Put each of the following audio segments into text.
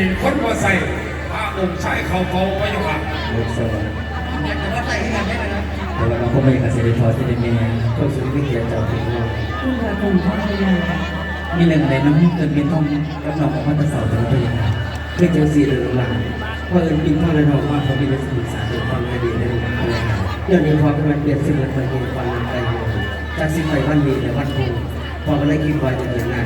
นมีคนมาใส่พระองค์ชายเขาเผาพระยุครถสวรรค์อยากจะว่าใส่ให้กันได้ไหมนะแต่ว่าเราก็ไม่กระเสด็จพอที่ได้มีก็สุดวิเกียรติเจ้าถึงเราคุณพระคุณพระพยามีเรื่องอะไรน้ำเกินเป็นท่องกับน้องของพันตะเสาถึงพยาเพื่อเจ้าสีเหลืองหลังเพราะเอิญปินท่องและน้องว่าเขามีนักศึกษาเรื่องความดีในเรื่องพยาเรื่องนี้พอเป็นวันเปลี่ยนเสมือนวันเห็นความนำใจอยู่จากสิ่งใดวันดีและวันคงพอก็เลยคิดว่าจะเดินหน้า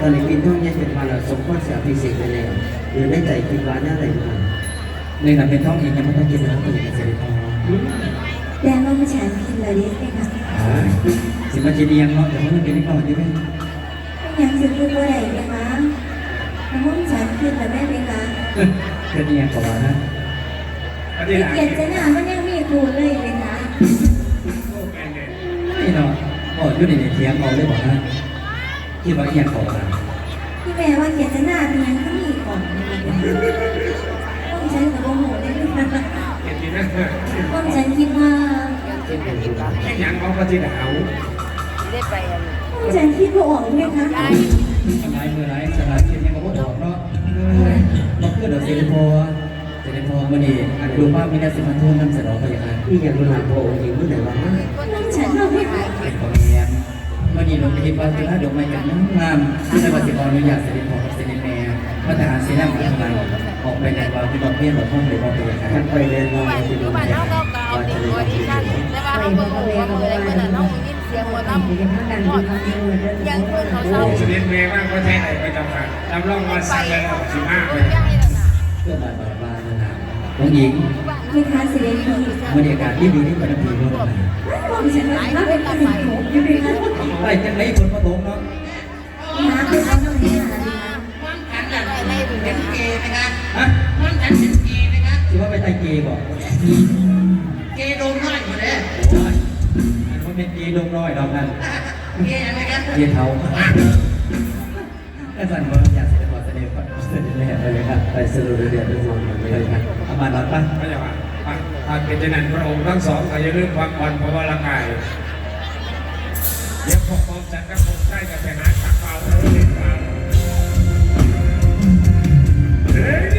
ตอนนี้ปินท่องยังเป็นวันเราสมควรเสียพิเศษในแล้วหรือในใจคิดว่าน่าอะไรมาในนั้นเป็นท่องเองยังไม่ต้องกินแล้วก็ยังเสด็จพอแต่ว่าผู้ชายพิมพ์เลยดิไหมคะสิมาจีเนียงเนาะแต่ว่ามันเป็นนิดหน่อยใช่ไหมยังจะพูดว่าอะไรไหมคะน้องฉันพิมพ์แล้วแม่ไหมคะแค่เนียงกว่านะอันนี้เกียรติหน้ามันยังมีครูเลยไหมคะนี่เนาะอ๋ออยู่ในเทียงเอาเลยบอกนะ คิดว่าเอียงก่อนนะที่แม่ว่าเกียรติหน้าเป็นยังก็มีก่อนต้องฉันกับโมโหเลยนะคะเห็นดีนะต้องฉันคิดว่าคิดยังเอาพระจิตเอาต้องฉันคิดว่าออกไหมคะสลายมือไรสลายเทียงยังก็ออกเนาะมาเพื่อเดี๋ยวเซนโพเซนโพมันนี่ดูภาพมีนาสิมันทุ่นน้ำเสนอไปย่างไรนี่อย่างรุนแรงโพจริงเมื่อไหร่วะ มันนี่ลงคิดว่าจะน่าดอกไม้กันน้ำงามที่จะมาสิบอนุญาตเสด็จพอกับเสด็จแม่มาทหารเสนาของทางออกไปในวันที่บอกเพี้ยนบอกห้องเลยบอกไปอย่างไรไปเรียนว่าบ้านที่อโรยู่งบ้านเรียนเฮาก็ก็เอาเด็กออดิชั่นแต่ว่าเราเบิ่งหัวมืออะไรเมื่อนั้นเนาะยินเสียงหัวน้ำยังเพิ่นเขาเศร้าเสด็จเมย์บ้างประเทศไหนประจำการจำลองวันไปสักแล้วเขาสิบเศร้าห้าเพิ่เลยนย้ายแล้วน่ะเพื่อบาดบาดบาดนะน้องหญิง ไม่คะเสด็จพี่บรรยากาศที่ดีที่ประทับใจมากต้องฉันว่าถ้าเป็นคนหนุ่มใช่ไหมคะไปจังไรคนมาตกเนาะหาเป็นเอาต้องให้หาดีนะมันฉันแบบเป็นเกย์ไหมคะฮะมันฉันเป็นเกย์ไหมคะคิดว่าไปไตเกย์บอกเกย์โดนน้อยอยู่เลยมันเป็นเกย์ลงน้อยดอกนั้นเกย์อะไรกันเกย์เท้าก็สั่นว่าอยาก เสด็จพอเสด็จพอเสด็จแม่ไปเลยครับไปสรุปเรียนทุกคนเลยครับอามาดอนปะพระเจ้าค่ะถ้าเป็นเช่นนั้นพระองค์ทั้งสองก็อย่าลืมความบอนเพราะว่าร่างกายเดี๋ยวพอพร้อมจัดกับผมใกล้จะไปหาตักเปล่าแล้วเล่นเปล่า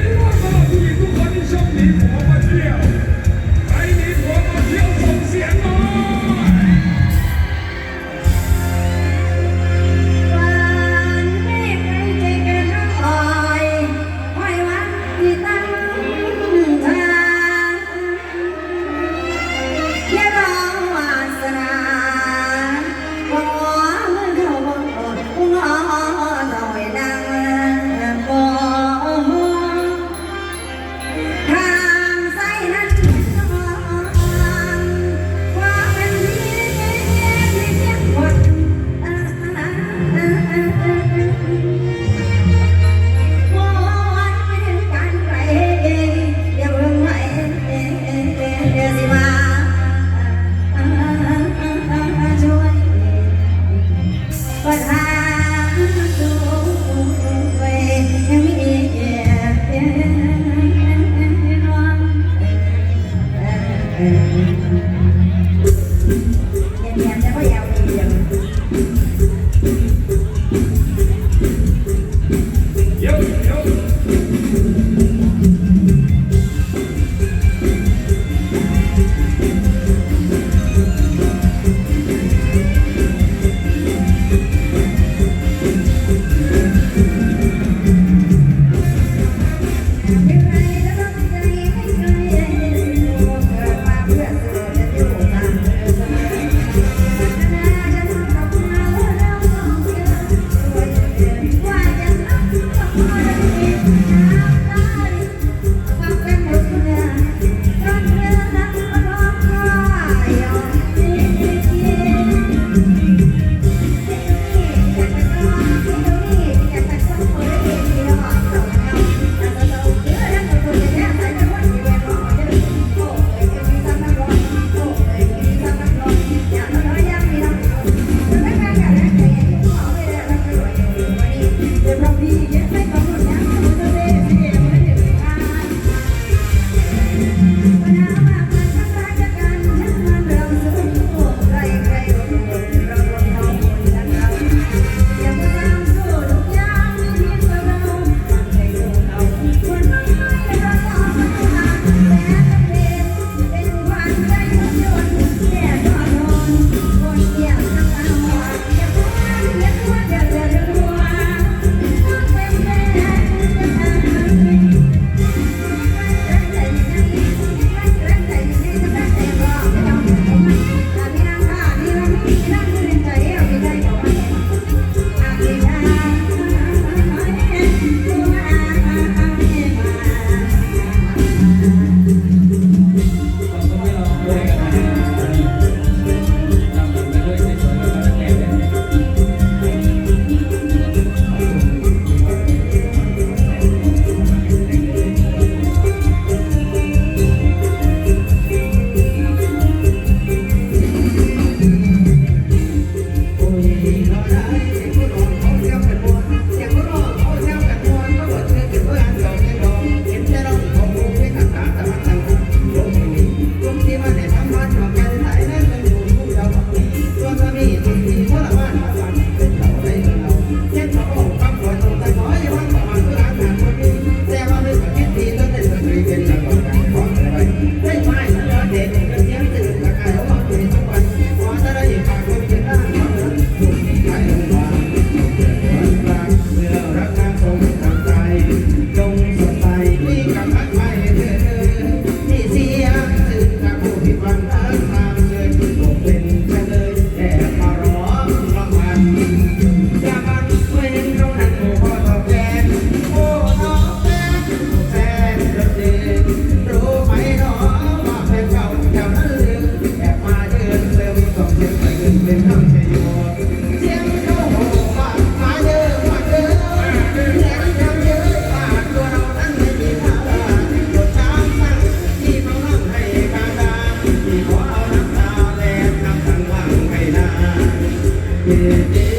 เ